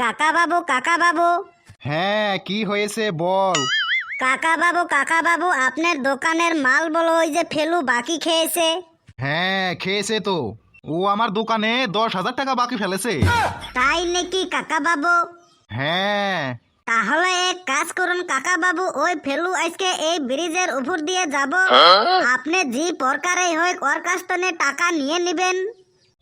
কাকা বাবু কাকা বাবু হ্যাঁ কি হয়েছে বল। কাকা বাবু কাকা বাবু আপনার দোকানের মাল বলো ওই যে ফেলু বাকি খেয়েছে। হ্যাঁ খেয়েছে তো। ও আমার দোকানে দশ হাজার টাকা বাকি ফেলেছে। তাই নাকি কাকা বাবু হ্যাঁ। তাহলে এক কাজ করুন কাকা বাবু ওই ফেলু আজকে এই ব্রিজের উপর দিয়ে যাব। আপনি যে প্রকারে হয় ওর কাছ টাকা নিয়ে নেবেন।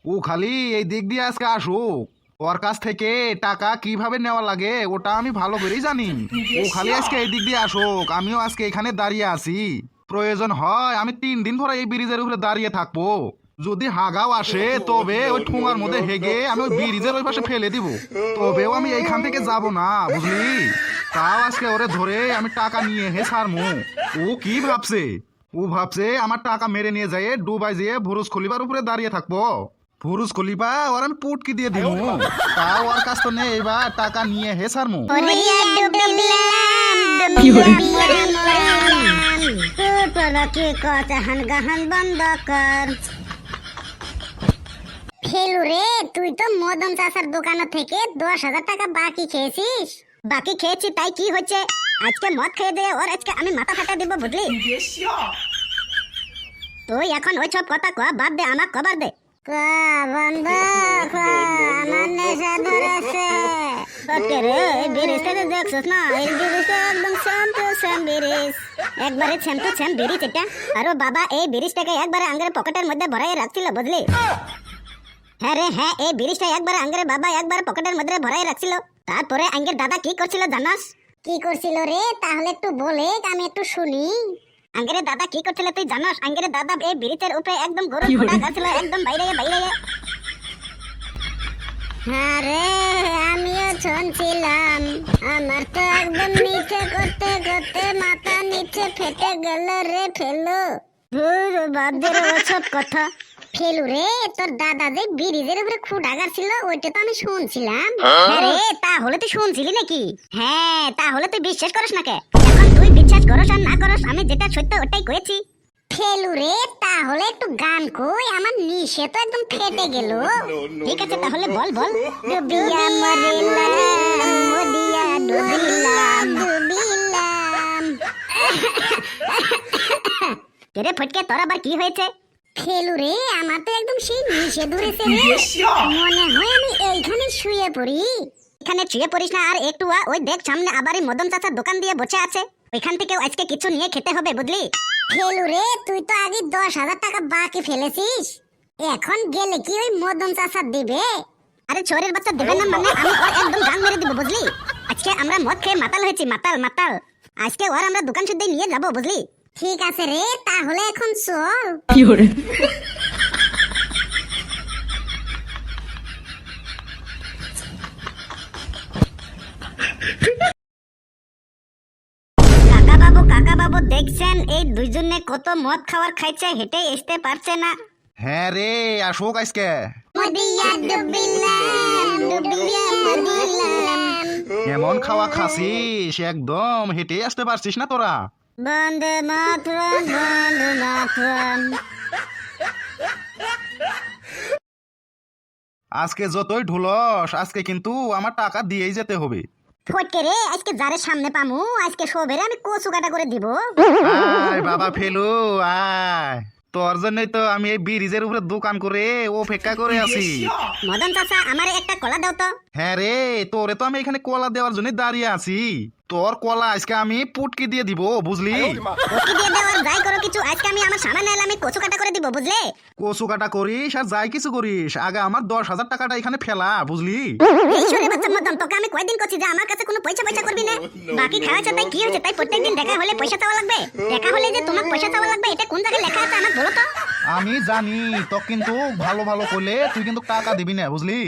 ও খালি এই দিক দিয়ে আজকে আসুক। ওর কাছ থেকে টাকা কীভাবে নেওয়া লাগে, ওটা আমি ভালো করেই জানি। ও খালি আজকে এই দিক দিয়ে আসুক, আমিও আজকে এখানে দাঁড়িয়ে আছি। প্রয়োজন হয় আমি তিন দিন ধরে এই ব্রিজের উপরে দাঁড়িয়ে থাকব। যদি হাগাও আসে, তবে ওই ঠোঙার মধ্যে হেগে আমি ওই ব্রিজের ওই পাশে ফেলে দিব। তবেও আমি এইখান থেকে যাব না, বুঝলি? তাও আজকে ওরে ধরে আমি টাকা নিয়ে হে সারমু ও কি ভাবছে? ও ভাবছে আমার টাকা মেরে নিয়ে যায় ডুবাই যেয়ে ভুরুজ খলিবার উপরে দাঁড়িয়ে থাকব। ভুরুজ খলিবা ওর আমি পুটকি দিয়ে দিব তাও ওর কাছ তো নেই এবার টাকা নিয়ে হে সারমু। ফেলু রে তুই তো মদন চাষার দোকান থেকে দশ হাজার টাকা বাকি খেয়েছিস। বাকি খেয়েছি তাই কি হচ্ছে? আজকে মদ খেয়ে দিয়ে ওর আজকে আমি মাথা ফাটা দিব বুঝলি? তুই এখন ওই সব কথা কয়া বাদ দে আমার কবার দে। বন্ধ আমার নেশা ধরেছে। রে এই বিরিজটা তো না? এই বিরিজটা একদম সেম টু সেম বিরিজ। একবারে সেম টু সেম বিরিজ এটা। আরও বাবা এই বিরিজটাকে একবারে আঙ্গের পকেটের মধ্যে ভরাই রাখছিল বুঝলি? হ্যাঁ রে হ্যাঁ এই ব্রিজটা একবার আঙ্গের বাবা একবার পকেটের মধ্যে ভরাই রাখছিল। তারপরে আঙ্গের দাদা কি করছিল জানাস? কি করছিল রে? তাহলে একটু বলে আমি একটু শুনি। আঙ্গের দাদা কি করছিল তুই জানাস? আঙ্গের দাদা এই ব্রিজের উপরে একদম গরু ফোটা গাছিল একদম বাইরে বাইরে হ্যাঁ রে আমিও শুনছিলাম। আমার তো একদম নিচে করতে করতে মাথা নিচে ফেটে গেল রে ফেলো। ধুর বাদের ওসব কথা। ফেলু রে তোর দাদা যে ব্রিজের উপরে খুঁটা ছিল ওইটা তো আমি শুনছিলাম। হ্যাঁ। রে তাহলে তুই শুনছিলি নাকি? হ্যাঁ তাহলে তুই বিশ্বাস করিস নাকে এখন আমি যেটা সত্য ওটাই করেছি ফেলু রে তাহলে একটু গান কই আমার নিশে তো একদম ফেটে গেল। ঠিক আছে তাহলে বল বল। ডুবিয়া মরিলাম মদিয়া ডুবিলাম ডুবিলাম। রে ফটকে তোর আবার কি হয়েছে? ফেলু রে আমার তো একদম সেই নিশে ধরেছে মনে হয় আমি এইখানে শুয়ে পড়ি। এখানে শুয়ে পড়িস না আর একটু ওই দেখ সামনে আবার এই মদন চাচার দোকান দিয়ে বসে আছে। ওইখান থেকে আজকে কিছু নিয়ে খেতে হবে বুঝলি? ফেলু রে তুই তো আগে দশ হাজার টাকা বাকি ফেলেছিস। এখন গেলে কি ওই মদন চাচা দিবে? আরে ছোরের বাচ্চা দেবে না মানে আমি ওর একদম গান মেরে দিব বুঝলি? আজকে আমরা মদ খেয়ে মাতাল হয়েছি মাতাল মাতাল। আজকে ওর আমরা দোকান শুদ্ধ নিয়ে যাব বুঝলি? ঠিক আছে রে তাহলে এখন চল। 有人，কাকা বাবু কাকা বাবু দেখছেন এই দুইজনে কত মদ খাওয়ার খাইছে হেঁটে আসতে পারছে না। হ্যাঁ রে আসুক আজকে। এমন খাওয়া খাসিস? একদম হেঁটে আসতে পারছিস না তোরা। বন্দে মাতরম বন্দে মাতরম। আজকে যতই ঢুলস আজকে কিন্তু আমার টাকা দিয়েই যেতে হবে। ফটকে রে আজকে যারে সামনে পামু আজকে সবেরে আমি কচু কাটা করে দিব। আয় বাবা ফেলু আয়। তোর জন্যই তো আমি এই ব্রিজের উপরে দোকান করে অপেক্ষা করে আছি। মদন চাচা আমারে একটা কলা দাও তো। হ্যাঁ রে তোরে তো আমি এখানে কলা দেওয়ার জন্য দাঁড়িয়ে আছি। তোর কলা আজকে আমি পুটকি দিয়ে দিব বুঝলি? ওকে দিয়ে দাও আর যাই করো কিছু আজকে আমি আমার সামনে এলে আমি কচু কাটা করে দিব বুঝলে? কচু কাটা করিস আর যাই কিছু করিস আগে আমার দশ হাজার টাকাটা এখানে ফেলা বুঝলি? এই শোনে বাচ্চা মদন তোকে আমি কয়দিন করছি যে আমার কাছে কোনো পয়সা পয়সা করবি না? বাকি খাওয়া তাই কি হয়েছে তাই প্রত্যেকদিন দেখা হলে পয়সা চাওয়া লাগবে? দেখা হলে যে তোমার পয়সা চাওয়া লাগবে এটা কোন জায়গায় লেখা আছে আমার বলো তো? আমি জানি তো কিন্তু ভালো ভালো করলে তুই কিন্তু টাকা দিবি না বুঝলি?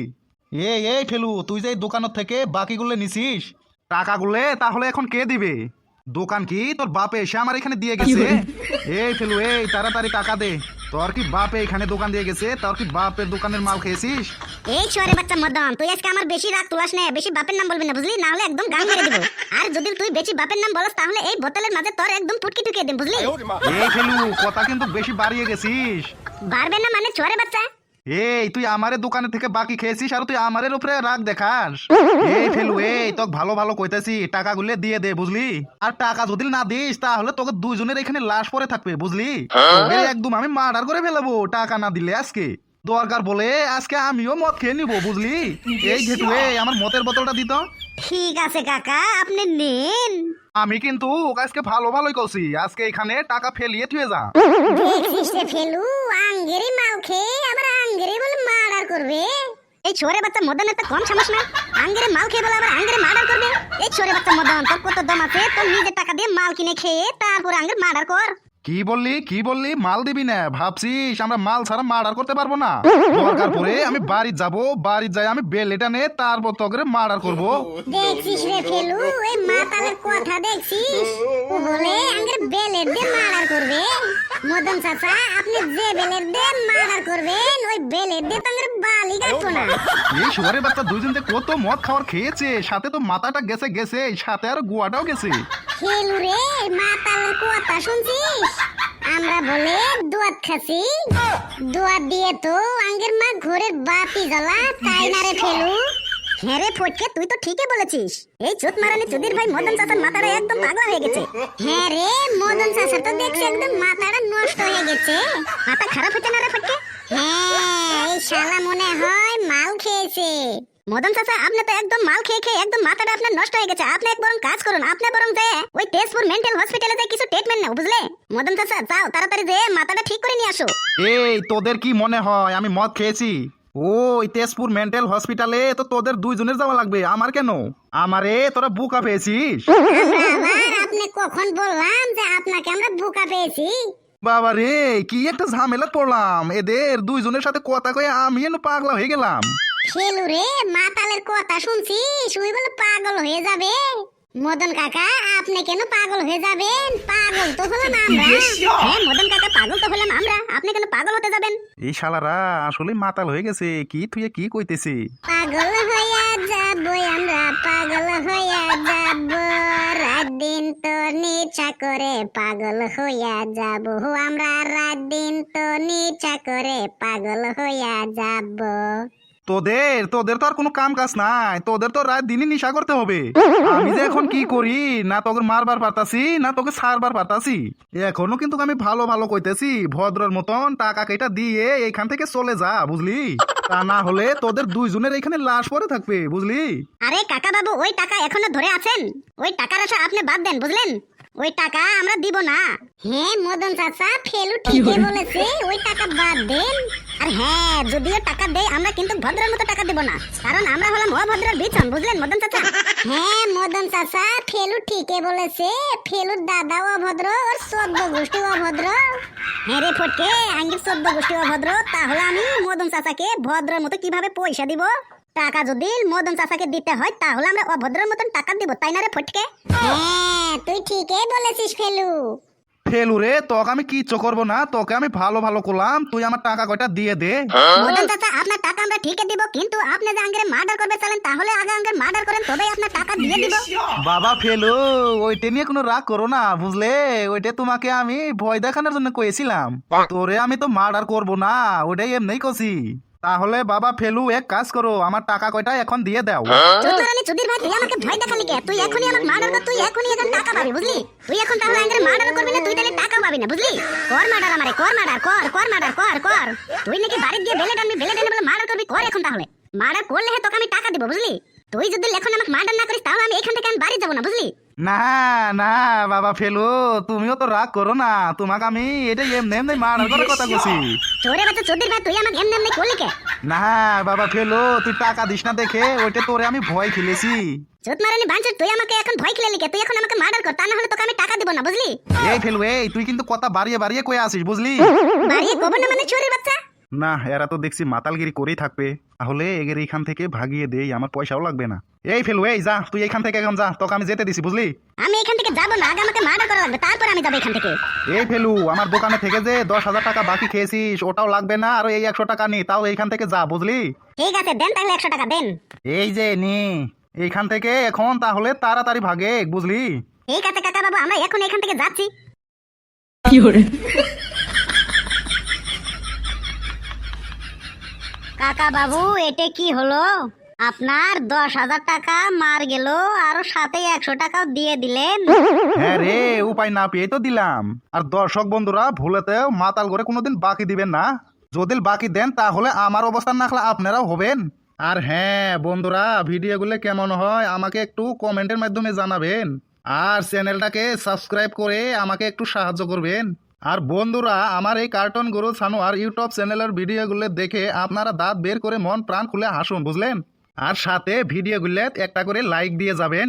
এই এই ফেলু তুই যে দোকানের থেকে বাকিগুলো নিছিস টাকাগুলো তাহলে এখন কে দিবে? দোকান কি? তোর বাপে এসে আমার এখানে দিয়ে গেছে। এই ফেলু এই তাড়াতাড়ি টাকা দে। তোর কি বাপে এখানে দোকান দিয়ে গেছে? তোর কি বাপের দোকানের মাল খেয়েছিস? এই শোরে বাচ্চা মদন তুই আজকে আমার বেশি রাগ তুলাস না বেশি বাপের নাম বলবি না বুঝলি? না হলে একদম গান মেরে দিব। আর যদি তুই বেশি বাপের নাম বলস তাহলে এই বোতলের মাঝে তোর একদম ফুটকি টুকিয়ে দিম বুঝলি? এই ফেলু কথা কিন্তু বেশি বাড়িয়ে গেছিস। বাড়বে না মানে চোরে বাচ্চা? এই, তুই আমারে দোকানে থেকে বাকি খেয়েছিস আর তুই আমারের উপরে রাগ দেখাস? এই ফেলু, এই, তোকে ভালো ভালো কইতেছি, টাকাগুলো দিয়ে দে, বুঝলি? আর টাকা যদি না দিস, তাহলে তোকে দুইজনের এখানে লাশ পরে থাকবে, বুঝলি? একদম আমি মার্ডার করে ফেলাবো, টাকা না দিলে আজকে। দরকার বলে আজকে আমিও মদ খেয়ে নিবো, বুঝলি? এই ঘেটু এই, আমার মতের বোতলটা দিত ঠিক আছে, কাকা, আপনি নিন। আমি কিন্তু আজকে ভালো ভালোই করছি আজকে এখানে টাকা ফেলিয়ে থুয়ে যা। দেখছিস রে ফেলু, আঙ্গেরি মাল খেয়ে আবার আঙ্গেরি বলে মার্ডার করবে। এই ছোরে বাচ্চা মদনের তো কম সমস্যা না। আঙ্গেরে মাল খেয়ে বলে আবার আঙ্গেরে মার্ডার করবে। এই ছোরে বাচ্চা মদন, তোর কত দম আছে, তোর নিজের টাকা দিয়ে মাল কিনে খেয়ে তারপর আঙ্গের মার্ডার কর। কি বললি? কি বললি? মাল দিবি না ভাবছিস? আমরা মাল ছাড়া মার্ডার করতে পারব না। দরকার পরে আমি বাড়ি যাব বাড়ি যাই আমি বেল এটা নে তারপর তোকে মার্ডার করব। দেখছিস রে ফেলু এই মাতালের কথা দেখছিস? ও বলে আঙ্গের বেলের দিয়ে মার্ডার করবে? মদন চাচা আপনি যে বেলের দিয়ে মার্ডার করবেন ওই বেলের দিয়ে তো বালি কাটবো না। এই শুয়ারের বাচ্চা দুইজন যে কত মদ খাওয়ার খেয়েছে সাথে তো মাথাটা গেছে গেছে সাথে আর গোয়াটাও গেছে। ফেলু রে মাতালের কথা শুনছিস? আমরা বলে দুয়াত খাসি। দুয়াত দিয়ে তো আঙ্গের মা ঘরের বাতি জ্বলা, তাই না রে ফেলু হ্যাঁ রে ফটকে, তুই তো ঠিকই বলেছিস। এই চোট মারানি চুদির ভাই মদন চাচার মাথাটা একদম পাগলা হয়ে গেছে। হ্যাঁ রে, মদন চাচা তো দেখছি একদম মাথাটা নষ্ট হয়ে গেছে। মাথা খারাপ হচ্ছে না রে ফটকে? হ্যাঁ এই শালা মনে হয় মাল খেয়েছে। মদন চাচা আপনি তো একদম মাল খেয়ে খেয়ে একদম মাথাটা আপনার নষ্ট হয়ে গেছে। আপনি এক বরং কাজ করুন আপনি বরং যে ওই তেজপুর মেন্টাল হসপিটালে যে কিছু ট্রিটমেন্ট নাও বুঝলে? মদন চাচা যাও তাড়াতাড়ি যে মাথাটা ঠিক করে নিয়ে আসো। এই তোদের কি মনে হয়? আমি মদ খেয়েছি। ওই তেজপুর মেন্টাল হসপিটালে তো তোদের দুইজনের যাওয়া লাগবে। আমার কেন? আমারে তোরা বুকা পেয়েছিস। আপনি কখন বললাম যে আপনাকে আমরা বোকা পেয়েছি? বাবা রে কি একটা ঝামেলা পড়লাম। এদের দুইজনের সাথে কথা কয়ে আমি পাগলা হয়ে গেলাম। ফেলু রে মাতালের কথা শুনছিস? ওই বলে পাগল হয়ে যাবে। মদন কাকা আপনি কেন পাগল হয়ে যাবেন? পাগল তো হলাম আমরা। হ্যাঁ মদন কাকা পাগল তো হলাম আমরা। আপনি কেন পাগল হতে যাবেন? এই শালারা আসলে মাতাল হয়ে গেছে। কি তুই কি কইতেছে? পাগল হইয়া যাব আমরা পাগল হইয়া যাব। রাত দিন তো নিচা করে পাগল হইয়া যাব। আমরা রাত দিন তো নিচা করে পাগল হইয়া যাব। তোদের তোদের তো আর কোনো কাম কাজ নাই। তোদের তো রাত দিনই নিশা করতে হবে। আমি যে এখন কি করি? না তোকে মারবার পারতাছি, না তোকে সারবার পারতাছি। এখনও কিন্তু আমি ভালো ভালো কইতেছি। ভদ্রর মতন টাকা কেটা দিয়ে এখান থেকে চলে যা, বুঝলি? তা না হলে তোদের দুইজনের এখানে লাশ পরে থাকবে, বুঝলি? আরে কাকা বাবু ওই টাকা এখনও ধরে আছেন? ওই টাকার আশা আপনি বাদ দেন, বুঝলেন? ওই টাকা আমরা দিব না। হ্যাঁ মদন চাচা ফেলু ঠিকই বলেছে ওই টাকা বাদ দেন। আর হ্যাঁ যদিও টাকা দেয় আমরা কিন্তু ভদ্রের মতো টাকা দেব না। কারণ আমরা হলাম অভদ্রের বিছন বুঝলেন মদন চাচা? হ্যাঁ মদন চাচা ফেলু ঠিকই বলেছে। ফেলুর দাদা অভদ্র ওর চোদ্দ গোষ্ঠী অভদ্র। হ্যাঁ রে ফটকে আঙ্গির চোদ্দ গোষ্ঠী অভদ্র। তাহলে আমি মদন চাচাকে ভদ্রের মতো কীভাবে পয়সা দিব? টাকা যদি মদন চাচাকে দিতে হয় তাহলে আমরা অভদ্রের মতন টাকা দিব তাই না রে ফটকে? হ্যাঁ তুই ঠিকই বলেছিস ফেলু। ফেলু রে তোকে আমি কিচ্ছু করব না তোকে আমি ভালো ভালো করলাম তুই আমার টাকা কয়টা দিয়ে দে। মদন চাচা আপনার টাকা আমরা ঠিকই দিব কিন্তু আপনি যে আঙ্গের মার্ডার করবে চলেন তাহলে আগে আঙ্গের মার্ডার করেন তবেই আপনার টাকা দিয়ে দিব। বাবা ফেলু ওইটা নিয়ে কোনো রাগ করো না বুঝলে? ওইটা তোমাকে আমি ভয় দেখানোর জন্য কয়েছিলাম তোরে আমি তো মার্ডার করব না ওইটাই এমনি কছি তাহলে বাবা ফেলু এক কাজ করো আমার টাকা কয়টা এখন দিয়ে দাও। চতুরানি চুদির ভাই তুই আমাকে ভয় দেখালি কে? তুই এখনই আমাকে মার্ডার কর তুই এখনই এখন টাকা পাবি বুঝলি? তুই এখন তাহলে আঙ্গের মার্ডার করবি না তুই তাহলে টাকা পাবি না বুঝলি? কর মার্ডার আমারে কর মার্ডার কর কর মার্ডার কর কর। তুই নাকি বাড়ি গিয়ে বেলে টানবি বেলে টানবি বলে মার্ডার করবি কর এখন তাহলে। মার্ডার করলে হে তোকে আমি টাকা দিব বুঝলি? তুই যদি এখন আমাকে মার্ডার না করিস তাহলে আমি এখান থেকে আমি বাড়ি যাব না বুঝলি? না না বাবা ফেলু তুমিও তো রাগ করো না। তোমাকে আমি এটা এমনি এমনি মার্ডার করার কথা কছি চোরে বাচ্চা চুদির ভাই তুই আমাকে এমনি এমনি করলি কে? না বাবা ফেলু তুই টাকা দিস না দেখে ওইটা তোরে আমি ভয় খেলেছি। চোত মারানি বাঞ্চর তুই আমাকে এখন ভয় খেলে লিখে তুই এখন আমাকে মার্ডার কর তা না হলে তোকে আমি টাকা দিব না বুঝলি? এই ফেলু এই তুই কিন্তু কথা বাড়িয়ে বাড়িয়ে কয়ে আসিস বুঝলি? বাড়িয়ে কবর না মানে চোরের বাচ্চা? না এরা তো দেখছি মাতালগিরি করেই থাকবে। তাহলে এগের এইখান থেকে ভাগিয়ে দেই আমার পয়সাও লাগবে না। এই ফেলু এই যা তুই এইখান থেকে এখন যা তোকে আমি যেতে দিছি বুঝলি? আমি এখান থেকে যাব না আগে আমাকে মার্ডার করা লাগবে তারপর আমি যাব এখান থেকে। এই ফেলু আমার দোকানে থেকে যে দশ হাজার টাকা বাকি খেয়েছিস ওটাও লাগবে না আর এই একশো টাকা নি তাও এইখান থেকে যা বুঝলি? ঠিক আছে দেন তাহলে একশো টাকা দেন। এই যে নি এইখান থেকে এখন তাহলে তাড়াতাড়ি ভাগে বুঝলি? ঠিক আছে কাকা বাবু আমরা এখন এখান থেকে যাচ্ছি। কাকা বাবু, এটা কি হলো? আপনার দশ হাজার টাকা মার গেল, আরও সাথে একশো টাকাও দিয়ে দিলেন। হ্যাঁ রে, উপায় না পেয়ে তো দিলাম। আর দর্শক বন্ধুরা, ভুলেতেও মাতাল করে কোনোদিন বাকি দিবেন না। যদি বাকি দেন, তাহলে আমার অবস্থান না হলে আপনারাও হবেন। আর হ্যাঁ বন্ধুরা, ভিডিওগুলো কেমন হয়, আমাকে একটু কমেন্টের মাধ্যমে জানাবেন। আর চ্যানেলটাকে সাবস্ক্রাইব করে আমাকে একটু সাহায্য করবেন। আর বন্ধুরা, আমার এই কার্টুন গুরু সানোয়ার ইউটিউব চ্যানেলের ভিডিওগুলো দেখে আপনারা দাঁত বের করে মন প্রাণ খুলে হাসুন, বুঝলেন? আর সাথে ভিডিওগুলো একটা করে লাইক দিয়ে যাবেন।